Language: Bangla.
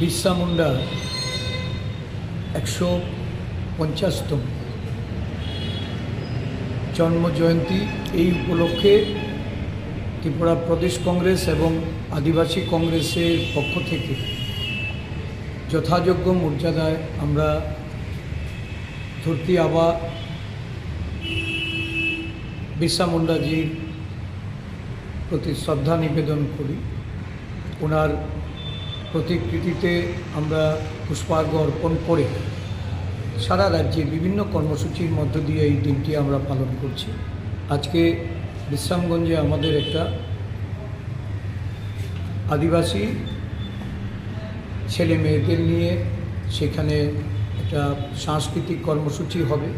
বিরসা মুন্ডার একশো পঞ্চাশতম জন্মজয়ন্তী এই উপলক্ষে ত্রিপুরা প্রদেশ কংগ্রেস এবং আদিবাসী কংগ্রেসের পক্ষ থেকে যথাযোগ্য মর্যাদায় আমরা ধরতি আবা বিরসা মুন্ডাজির প্রতি শ্রদ্ধা নিবেদন করি। ওনার প্রতিকৃতিতে আমরা পুষ্পার্ঘ অর্পণ করে সারা রাজ্যে বিভিন্ন কর্মসূচির মধ্য দিয়ে এই দিনটি আমরা পালন করছি। আজকে বিশ্রামগঞ্জে আমাদের একটা আদিবাসী ছেলে মেয়েদের নিয়ে সেখানে একটা সাংস্কৃতিক কর্মসূচি হবে।